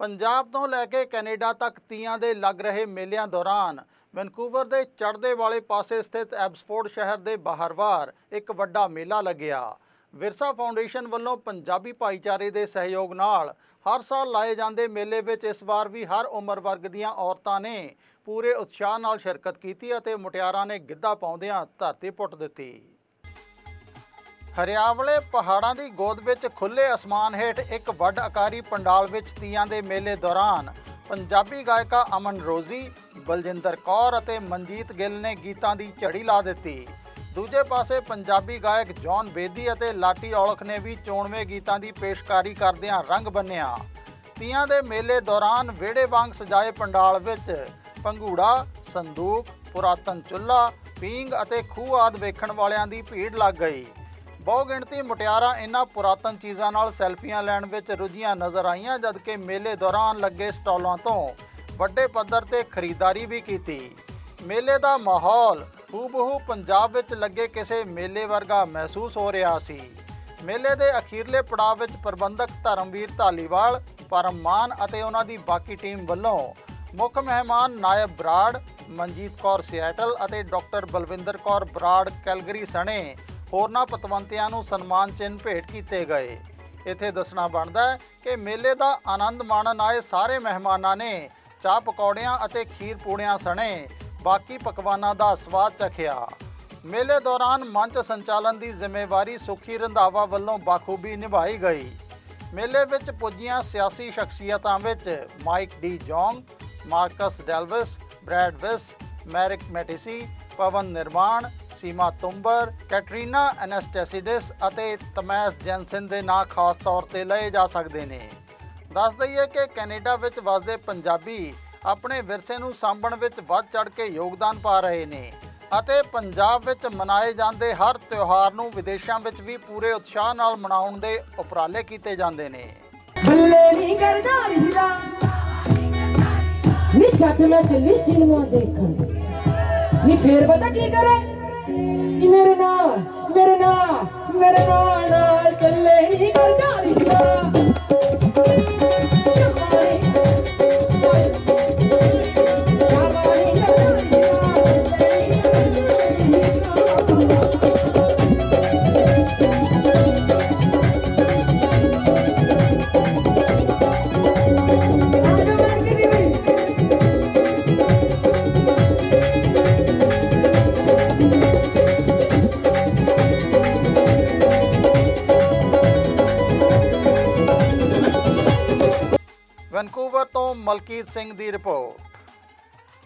ਪੰਜਾਬ ਤੋਂ ਲੈ ਕੇ ਕੈਨੇਡਾ ਤੱਕ ਤੀਆਂ ਦੇ ਲੱਗ ਰਹੇ ਮੇਲਿਆਂ ਦੌਰਾਨ ਵੈਨਕੂਵਰ ਦੇ ਚੜ੍ਹਦੇ ਵਾਲੇ ਪਾਸੇ ਸਥਿਤ ਐਬਸਫੋਰਡ ਸ਼ਹਿਰ ਦੇ ਬਾਹਰਵਾਰ ਇੱਕ ਵੱਡਾ ਮੇਲਾ ਲੱਗਿਆ। ਵਿਰਸਾ ਫਾਊਂਡੇਸ਼ਨ ਵੱਲੋਂ ਪੰਜਾਬੀ ਭਾਈਚਾਰੇ ਦੇ ਸਹਿਯੋਗ ਨਾਲ ਹਰ ਸਾਲ ਲਾਏ ਜਾਂਦੇ ਮੇਲੇ ਵਿੱਚ ਇਸ ਵਾਰ ਵੀ ਹਰ ਉਮਰ ਵਰਗ ਦੀਆਂ ਔਰਤਾਂ ਨੇ ਪੂਰੇ ਉਤਸ਼ਾਹ ਨਾਲ ਸ਼ਿਰਕਤ ਕੀਤੀ ਅਤੇ ਮੁਟਿਆਰਾਂ ਨੇ ਗਿੱਧਾ ਪਾਉਂਦਿਆਂ ਧਰਤੀ ਪੁੱਟ ਦਿੱਤੀ। ਹਰਿਆਵਲੇ ਪਹਾੜਾਂ ਦੀ ਗੋਦ ਵਿੱਚ ਖੁੱਲੇ ਅਸਮਾਨ ਹੇਠ ਇੱਕ ਵੱਡ ਆਕਾਰੀ ਪੰਡਾਲ ਵਿੱਚ ਤੀਆਂ ਦੇ ਮੇਲੇ ਦੌਰਾਨ ਪੰਜਾਬੀ ਗਾਇਕਾ ਅਮਨ ਰੋਜ਼ੀ, ਬਲਜਿੰਦਰ ਕੌਰ ਅਤੇ ਮਨਜੀਤ ਗਿੱਲ ਨੇ ਗੀਤਾਂ ਦੀ ਝੜੀ ਲਾ ਦਿੱਤੀ। ਦੂਜੇ ਪਾਸੇ ਪੰਜਾਬੀ ਗਾਇਕ ਜੌਨ ਬੇਦੀ ਅਤੇ ਲਾਟੀ ਔਲਖ ਨੇ ਵੀ ਚੋਣਵੇਂ ਗੀਤਾਂ ਦੀ ਪੇਸ਼ਕਾਰੀ ਕਰਦਿਆਂ ਰੰਗ ਬੰਨਿਆ। ਤੀਆਂ ਦੇ ਮੇਲੇ ਦੌਰਾਨ ਵਿਹੜੇ ਵਾਂਗ ਸਜਾਏ ਪੰਡਾਲ ਵਿੱਚ ਪੰਘੂੜਾ, ਸੰਦੂਕ, ਪੁਰਾਤਨ ਚੁੱਲ੍ਹਾ ਪੀਂਗ ਅਤੇ ਖੂਹ ਆਦਿ ਵੇਖਣ ਵਾਲਿਆਂ ਦੀ ਭੀੜ ਲੱਗ ਗਈ। ਬਹੁ ਗਿਣਤੀ ਮੁਟਿਆਰਾਂ ਇਹਨਾਂ ਪੁਰਾਤਨ ਚੀਜ਼ਾਂ ਨਾਲ ਸੈਲਫੀਆਂ ਲੈਣ ਵਿੱਚ ਰੁੱਝੀਆਂ ਨਜ਼ਰ ਆਈਆਂ, ਜਦਕਿ ਮੇਲੇ ਦੌਰਾਨ ਲੱਗੇ ਸਟਾਲਾਂ ਤੋਂ ਵੱਡੇ ਪੱਧਰ ਤੇ ਖਰੀਦਦਾਰੀ ਵੀ ਕੀਤੀ। ਮੇਲੇ ਦਾ ਮਾਹੌਲ ਹੂਬਹੂ ਪੰਜਾਬ ਵਿੱਚ ਲੱਗੇ ਕਿਸੇ ਮੇਲੇ ਵਰਗਾ ਮਹਿਸੂਸ ਹੋ ਰਿਹਾ ਸੀ। ਮੇਲੇ ਦੇ ਅਖੀਰਲੇ ਪੜਾਅ ਵਿੱਚ ਪ੍ਰਬੰਧਕ ਧਰਮਵੀਰ ਧਾਲੀਵਾਲ ਪਰਮ ਮਾਨ ਅਤੇ ਉਹਨਾਂ ਦੀ ਬਾਕੀ ਟੀਮ ਵੱਲੋਂ ਮੁੱਖ ਮਹਿਮਾਨ ਨਾਇਬ ਬਰਾੜ, ਮਨਜੀਤ ਕੌਰ ਸਿਆਟਲ ਅਤੇ ਡਾਕਟਰ ਬਲਵਿੰਦਰ ਕੌਰ ਬਰਾੜ ਕੈਲਗਰੀ ਸਣੇ ਹੋਰਨਾਂ ਪਤਵੰਤਿਆਂ ਨੂੰ ਸਨਮਾਨ ਚਿੰਨ੍ਹ ਭੇਟ ਕੀਤੇ ਗਏ। ਇੱਥੇ ਦੱਸਣਾ ਬਣਦਾ ਹੈ ਕਿ ਮੇਲੇ ਦਾ ਆਨੰਦ ਮਾਣਨ ਆਏ ਸਾਰੇ ਮਹਿਮਾਨਾਂ ਨੇ ਚਾਹ ਪਕੌੜਿਆਂ ਅਤੇ ਖੀਰ ਪੂੜਿਆਂ ਸਣੇ। ਬਾਕੀ ਪਕਵਾਨਾਂ ਦਾ ਸਵਾਦ ਚਖਿਆ। ਮੇਲੇ ਦੌਰਾਨ ਮੰਚ ਸੰਚਾਲਨ ਦੀ ਜ਼ਿੰਮੇਵਾਰੀ ਸੁਖੀ ਰੰਧਾਵਾ ਵੱਲੋਂ ਬਾਖੂਬੀ ਨਿਭਾਈ ਗਈ। ਮੇਲੇ ਵਿੱਚ ਪੁੱਜੀਆਂ ਸਿਆਸੀ ਸ਼ਖਸੀਅਤਾਂ ਵਿੱਚ Mike De Jong, Marcus Delvis, Brad Vis, ਮੈਰਿਕ ਮੈਟਿਸੀ, ਪਵਨ ਨਿਰਮਾਣ ਸੀਮਾ ਤੁੰਬਰ, ਕੈਟਰੀਨਾ ਐਨਸਟੈਸਿਡਿਸ ਅਤੇ ਤਮੈਸ ਜੈਨਸਨ ਦੇ ਨਾਂ ਖਾਸ ਤੌਰ ਤੇ ਲਏ ਜਾ ਸਕਦੇ ਨੇ। ਦੱਸ ਦਈਏ ਕਿ ਕੈਨੇਡਾ ਵਿੱਚ ਵਸਦੇ ਪੰਜਾਬੀ ਆਪਣੇ ਵਿਰਸੇ ਨੂੰ ਸਾਂਭਣ ਵਿੱਚ ਵੱਧ ਚੜ ਕੇ ਯੋਗਦਾਨ ਪਾ ਰਹੇ ਨੇ ਅਤੇ ਪੰਜਾਬ ਵਿੱਚ ਮਨਾਏ ਜਾਂਦੇ ਹਰ ਤਿਉਹਾਰ ਨੂੰ ਵਿਦੇਸ਼ਾਂ ਵਿੱਚ ਵੀ ਪੂਰੇ ਉਤਸ਼ਾਹ ਨਾਲ ਮਨਾਉਣ ਦੇ ਉਪਰਾਲੇ ਕੀਤੇ ਜਾਂਦੇ ਨੇ। ਬੱਲੇ ਨਹੀਂ ਕਰਦਾ ਹੀਰਾ ਨੀ ਜਦ ਮੈਂ ਚੱਲੀ ਸਿਨੇਮਾ ਦੇਖਣ। ਨੀ ਫੇਰ ਪਤਾ ਕੀ ਕਰੇ? ਨੀ ਮੇਰੇ ਨਾਲ ਮੇਰੇ ਨਾਲ ਮੇਰੇ ਨਾਲ ਨਾਲ ਚੱਲੇ ਨਹੀਂ ਕਰਦਾ। ਵੈਨਕੂਵਰ ਤੋਂ ਮਲਕੀਤ ਸਿੰਘ ਦੀ ਰਿਪੋਰਟ।